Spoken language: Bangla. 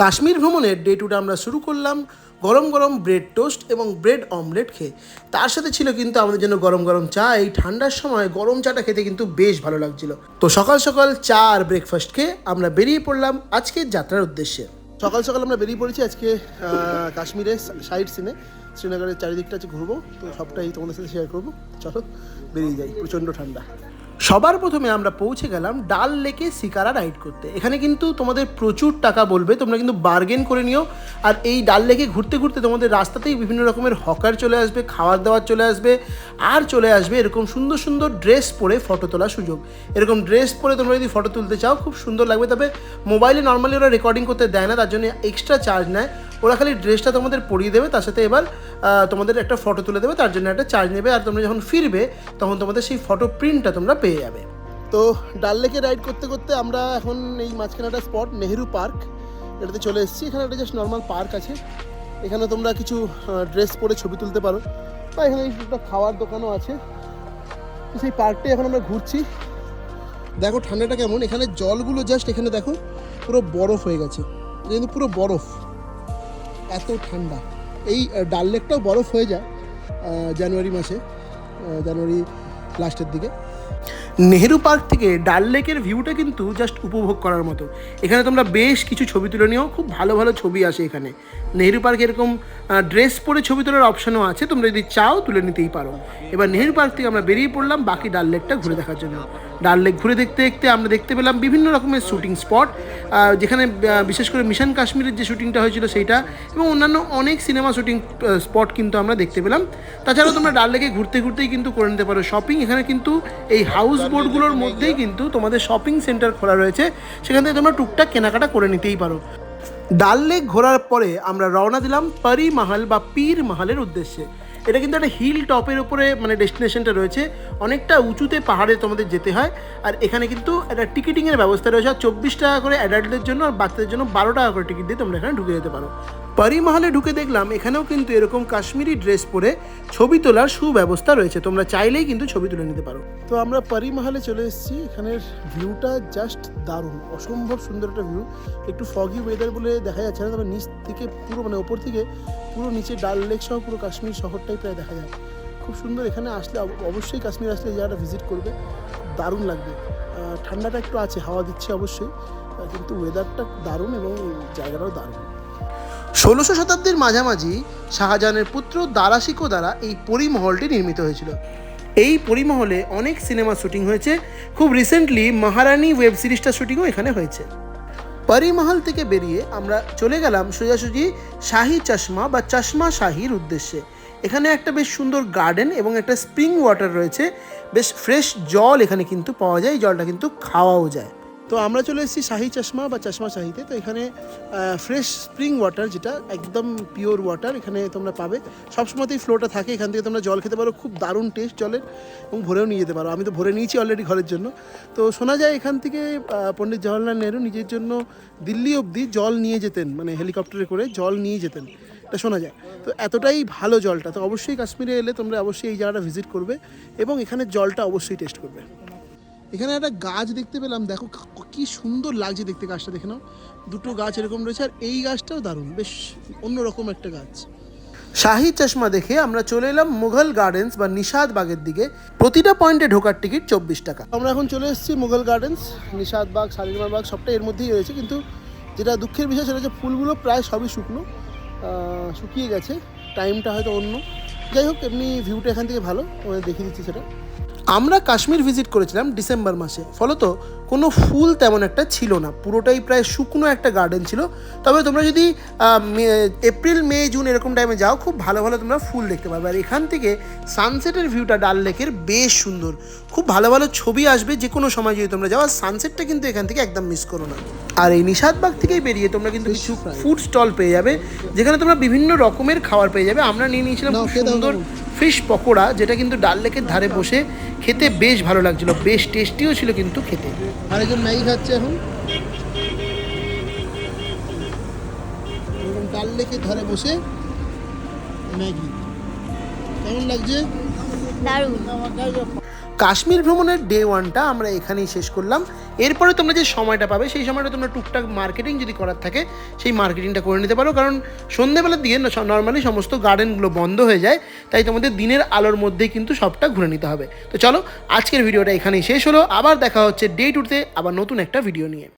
কাশ্মীর ভ্রমণের ডে টুটা আমরা শুরু করলাম গরম গরম ব্রেড টোস্ট এবং ব্রেড অমলেট খেয়ে। তার সাথে ছিল কিন্তু আমাদের জন্য গরম গরম চা। এই ঠান্ডার সময় গরম চাটা খেতে কিন্তু বেশ ভালো লাগছিল। তো সকাল সকাল চা আর ব্রেকফাস্ট খেয়ে আমরা বেরিয়ে পড়লাম আজকের যাত্রার উদ্দেশ্যে। সকাল সকাল আমরা বেরিয়ে পড়েছি আজকে কাশ্মীরে সাইড সিনে। শ্রীনগরের চারিদিকটা আছে ঘুরবো। তো সবটাই তোমাদের সাথে শেয়ার করব। চলো, বেরিয়ে যাই। প্রচণ্ড ঠান্ডা। সবার প্রথমে আমরা পৌঁছে গেলাম ডাল লেকে শিকারা রাইড করতে। এখানে কিন্তু তোমাদের প্রচুর টাকা বলবে, তোমরা কিন্তু বার্গেন করে নিও। আর এই ডাল লেকে ঘুরতে ঘুরতে তোমাদের রাস্তাতেই বিভিন্ন রকমের হকার চলে আসবে খাবার দাবার চলে আসবে, আর চলে আসবে এরকম সুন্দর সুন্দর ড্রেস পরে ফটো তোলার সুযোগ। এরকম ড্রেস পরে তোমরা যদি ফটো তুলতে চাও, খুব সুন্দর লাগবে। তবে মোবাইলে নর্মালি ওরা রেকর্ডিং করতে দেয় না, তার জন্য এক্সট্রা চার্জ নেয়। ওরা খালি ড্রেসটা তোমাদের পরিয়ে দেবে, তার সাথে এবার তোমাদের একটা ফটো তুলে দেবে, তার জন্য একটা চার্জ নেবে, আর তোমরা যখন ফিরবে, তখন তোমাদের সেই ফটো প্রিন্টটা তোমরা পেয়ে যাবে। তো ডাল লেকে রাইড করতে করতে আমরা এখন এই মাঝখানে একটা স্পট নেহেরু পার্ক এটাতে চলে এসেছি। এখানে একটা জাস্ট নর্মাল পার্ক আছে। এখানে তোমরা কিছু ড্রেস পরে ছবি তুলতে পারো। বা এখানে একটা খাওয়ার দোকানও আছে। তো সেই পার্কটাই এখন আমরা ঘুরছি। দেখো ঠান্ডাটা কেমন। এখানে জলগুলো জাস্ট এখানে দেখো, পুরো বরফ হয়ে গেছে। কিন্তু পুরো বরফ। এত ঠান্ডা। এই ডাল লেকটাও বরফ হয়ে যায় জানুয়ারি মাসে জানুয়ারি লাস্টের দিকে। নেহেরু পার্ক থেকে ডাল লেকের ভিউটা কিন্তু জাস্ট উপভোগ করার মতো। এখানে তোমরা বেশ কিছু ছবি তুলে নিও, খুব ভালো ভালো ছবি আসে এখানে। নেহেরু পার্ক এরকম ড্রেস পরে ছবি তোলার অপশানও আছে, তোমরা যদি চাও তুলে নিতেই পারো। এবার নেহেরু পার্ক থেকে আমরা বেরিয়ে পড়লাম, বাকি ডাল লেকটা ঘুরে দেখার জন্য। ডাল লেক ঘুরে দেখতে দেখতে আমরা দেখতে পেলাম বিভিন্ন রকমের শ্যুটিং স্পট যেখানে বিশেষ করে মিশন কাশ্মীরের যে শ্যুটিংটা হয়েছিল সেইটা এবং অন্যান্য অনেক সিনেমা শ্যুটিং স্পট কিন্তু আমরা দেখতে পেলাম। তাছাড়াও তোমরা ডাল লেকে ঘুরতে ঘুরতেই কিন্তু করে নিতে পারো শপিং এখানে কিন্তু এই হাউস বোটগুলোর মধ্যেই কিন্তু তোমাদের শপিং সেন্টার খোলা রয়েছে। সেখান থেকে তোমরা টুকটাক কেনাকাটা করে নিতেই পারো। ডাল লেক ঘোরার পরে আমরা রওনা দিলাম পরি মাহাল বা পীর মাহালের উদ্দেশ্যে। এটা কিন্তু একটা হিল টপের উপরে মানে ডেস্টিনেশনটা রয়েছে। অনেকটা উঁচুতে পাহাড়ে তোমাদের যেতে হয়। আর এখানে কিন্তু একটা টিকিটিংয়ের ব্যবস্থা রয়েছে। আর চব্বিশ টাকা করে অ্যাডাল্টদের জন্য আর বাচ্চাদের জন্য বারো টাকা করে টিকিট দিয়ে তোমরা এখানে ঢুকে যেতে পারো। পরি মহলে ঢুকে দেখলাম, এখানেও কিন্তু এরকম কাশ্মীরি ড্রেস পরে ছবি তোলার সুব্যবস্থা রয়েছে। তোমরা চাইলেই কিন্তু ছবি তুলে নিতে পারো। তো আমরা পরি মহলে চলে এসেছি। এখানের ভিউটা জাস্ট দারুণ। অসম্ভব সুন্দর একটা ভিউ। একটু ফগি ওয়েদার বলে দেখা যাচ্ছে না, তবে নিচ থেকে পুরো মানে ওপর থেকে পুরো নিচে ডাল লেক সহ পুরো কাশ্মীর শহরটাই প্রায় দেখা যায়। খুব সুন্দর এখানে আসলে অবশ্যই কাশ্মীর আসলে এই জায়গাটা ভিজিট করবে দারুণ লাগবে। ঠান্ডাটা একটু আছে, হাওয়া দিচ্ছে অবশ্যই কিন্তু ওয়েদারটা দারুণ এবং জায়গাটাও দারুণ। ষোলোশো শতাব্দীর মাঝামাঝি শাহজাহানের পুত্র দারাশিকো দ্বারা এই পরিমহলটি নির্মিত হয়েছিল। এই পরিমহলে অনেক সিনেমা শুটিং হয়েছে। খুব রিসেন্টলি মহারানী ওয়েব সিরিজটা শুটিংও এখানে হয়েছে। পরিমহল থেকে বেরিয়ে আমরা চলে গেলাম সোজাসুজি শাহী চশমা বা চশমা শাহির উদ্দেশ্যে। এখানে একটা বেশ সুন্দর গার্ডেন এবং একটা স্প্রিং ওয়াটার রয়েছে। বেশ ফ্রেশ জল এখানে কিন্তু পাওয়া যায়, জলটা কিন্তু খাওয়াও যায়। তো আমরা চলে এসেছি শাহি চশমা বা চশমা শাহিতে। তো এখানে ফ্রেশ স্প্রিং ওয়াটার যেটা একদম পিওর ওয়াটার এখানে তোমরা পাবে। সবসময়তেই ফ্লোটা থাকে, এখান থেকে তোমরা জল খেতে পারো, খুব দারুণ টেস্ট জলের, এবং ভরেও নিয়ে যেতে পারো। আমি তো ভরে নিয়েছি অলরেডি ঘরের জন্য। তো শোনা যায় এখান থেকে পণ্ডিত জওয়াহরলাল নেহরু নিজের জন্য দিল্লি অবধি জল নিয়ে যেতেন মানে হেলিকপ্টারে করে জল নিয়ে যেতেন। এটা শোনা যায়। তো এতটাই ভালো জলটা। তো অবশ্যই কাশ্মীরে এলে তোমরা অবশ্যই এই জায়গাটা ভিজিট করবে, এবং এখানে জলটা অবশ্যই টেস্ট করবে। এখানে একটা গাছ দেখতে পেলাম দেখো কি সুন্দর লাগছে দেখতে গাছটা দেখে নাও। দুটো গাছ এরকম রয়েছে আর এই গাছটাও দারুণ বেশ অন্যরকম একটা গাছ। শাহি চশমা দেখে আমরা চলে এলাম মুঘল গার্ডেন্স বা নিষাদ বাগের দিকে। প্রতিটা পয়েন্টে ঢোকার টিকিট চব্বিশ টাকা। আমরা এখন চলে এসেছি মুঘল গার্ডেন্স নিষাদ বাগ শালিমার বাগ সবটাই এর মধ্যেই রয়েছে কিন্তু যেটা দুঃখের বিষয় সেটা হচ্ছে ফুলগুলো প্রায় সবই শুকনো শুকিয়ে গেছে টাইমটা হয়তো অন্য। যাই হোক এমনি ভিউটা এখান থেকে ভালো দেখিয়ে দিচ্ছি সেটা। আমরা কাশ্মীর ভিজিট করেছিলাম ডিসেম্বর মাসে। ফলত কোনো ফুল তেমন একটা ছিল না। পুরোটাই প্রায় শুকনো একটা গার্ডেন ছিল। তবে তোমরা যদি এপ্রিল মে জুন এরকম টাইমে যাও খুব ভালো ভালো তোমরা ফুল দেখতে পারবে আর এখান থেকে সানসেটের ভিউটা ডাল লেকের বেশ সুন্দর। খুব ভালো ভালো ছবি আসবে যে কোনো সময় যদি তোমরা যাও। আর সানসেটটা কিন্তু এখান থেকে একদম মিস করো না। আর এই নিষাদবাগ থেকেই বেরিয়ে তোমরা কিন্তু কিছু ফুড স্টল পেয়ে যাবে। যেখানে তোমরা বিভিন্ন রকমের খাবার পেয়ে যাবে। আমরা নিয়ে নিয়েছিলাম খুব সুন্দর ফিশ পকোড়া যেটা কিন্তু ডাল লেকের ধারে বসে খেতে বেশ ভালো লাগছিল বেশ টেস্টিও ছিল কিন্তু খেতে। আরেকজন ম্যাগি খাচ্ছে এখন। ডাল লেকের ধারে বসে ম্যাগি। কেমন লাগছে? দারুণ। কাশ্মীর ভ্রমণের ডে ওয়ানটা আমরা এখানেই শেষ করলাম। এরপরে তোমরা যে সময়টা পাবে, সেই সময়টা তোমরা টুকটাক মার্কেটিং যদি করার থাকে, সেই মার্কেটিংটা করে নিতে পারো। কারণ সন্ধ্যেবেলার দিকে নর্মালি সমস্ত গার্ডেনগুলো বন্ধ হয়ে যায়, তাই তোমাদের দিনের আলোর মধ্যেই কিন্তু সবটা ঘুরে নিতে হবে। তো চলো, আজকের ভিডিওটা এখানেই শেষ হলো। আবার দেখা হচ্ছে ডে টুতে আবার নতুন একটা ভিডিও নিয়ে।